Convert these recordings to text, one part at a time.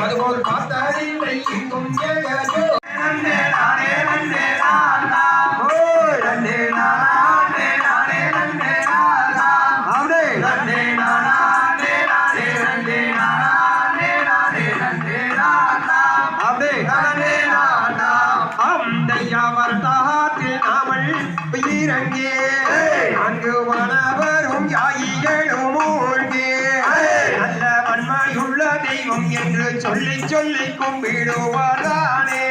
அதுபோல் பார்த்ததில்லை எங்கும் ஏகஜோ இறங்கே அங்கு வனவரும் என்று சொல்லி சொல்லி கும்பிடுவதானே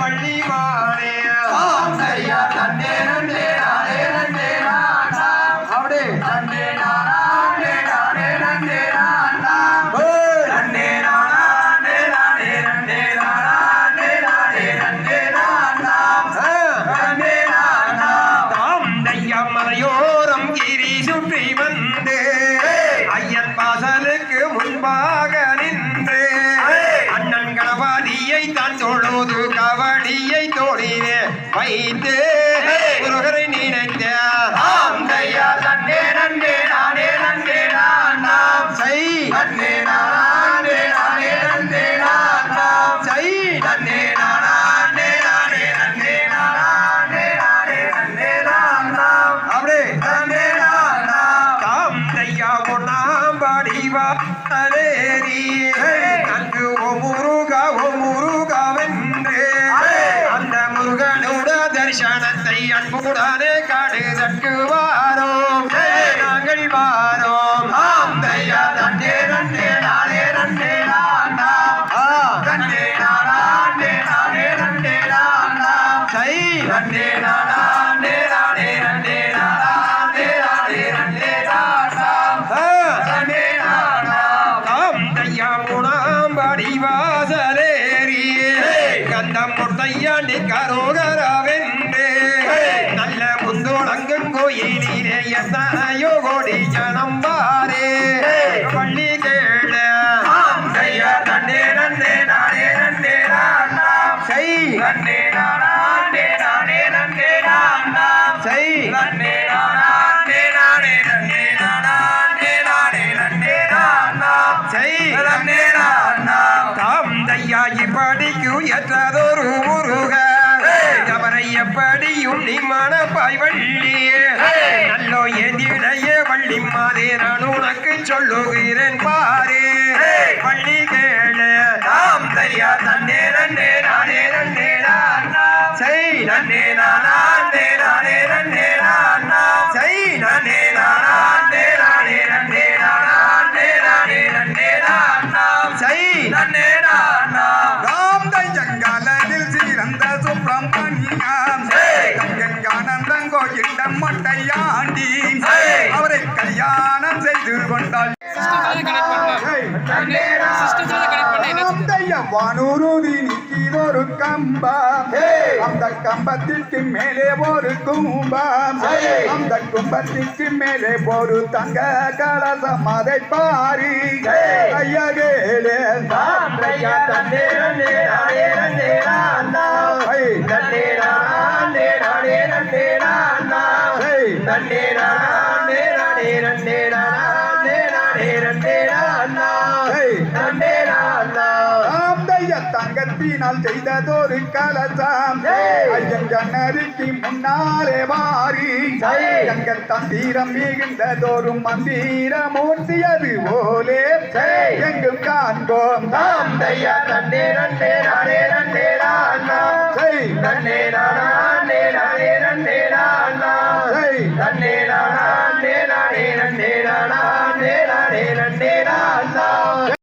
வள்ளிமானே அப்படியே மலையோரம் கிரி சுற்றி வந்து ஐயன் வாசலுக்கு முன்பாக வைத்து முருகரை நினைத்த சை. சை. அப்படியே காந்தையா தரிசனத்தை அன்புடனே காடுதற்கு வாரோம். நாங்கள் வாரோம். தண்டே நாளே நண்டே. நாண்டா தண்டே நாடே நண்டே நாண்டா. சை. நாடே நண்டே முந்தோளங்கும் எப்படியும் நீ மனப்பாய் வள்ளி நல்லோ ஏந்திடைய வள்ளி மாதே நான் உனக்கு சொல்லுகிறேன் பாரு. வள்ளி வானூருதி நிற்கிறொரு கம்பம் அந்த கம்பத்திற்கு மேலே ஒரு கும்பம் அந்த கும்பத்திற்கு மேலே ஒரு தங்க கலசம். அதை பாரி. கையகேலே தாந்தையா தங்கத்தினால் செய்ததொரு கலசம். ஐயன் கண்ணறிக்கு முன்னாலே வாரி. எங்கள் தந்திரம் மிகுந்ததொரு மந்திர மூர்த்தி அது போலே எங்கும் காண்போம். தன்னே நன்னே நானே நன்னே நானா நன்னே நானே நானே நன்னே நானா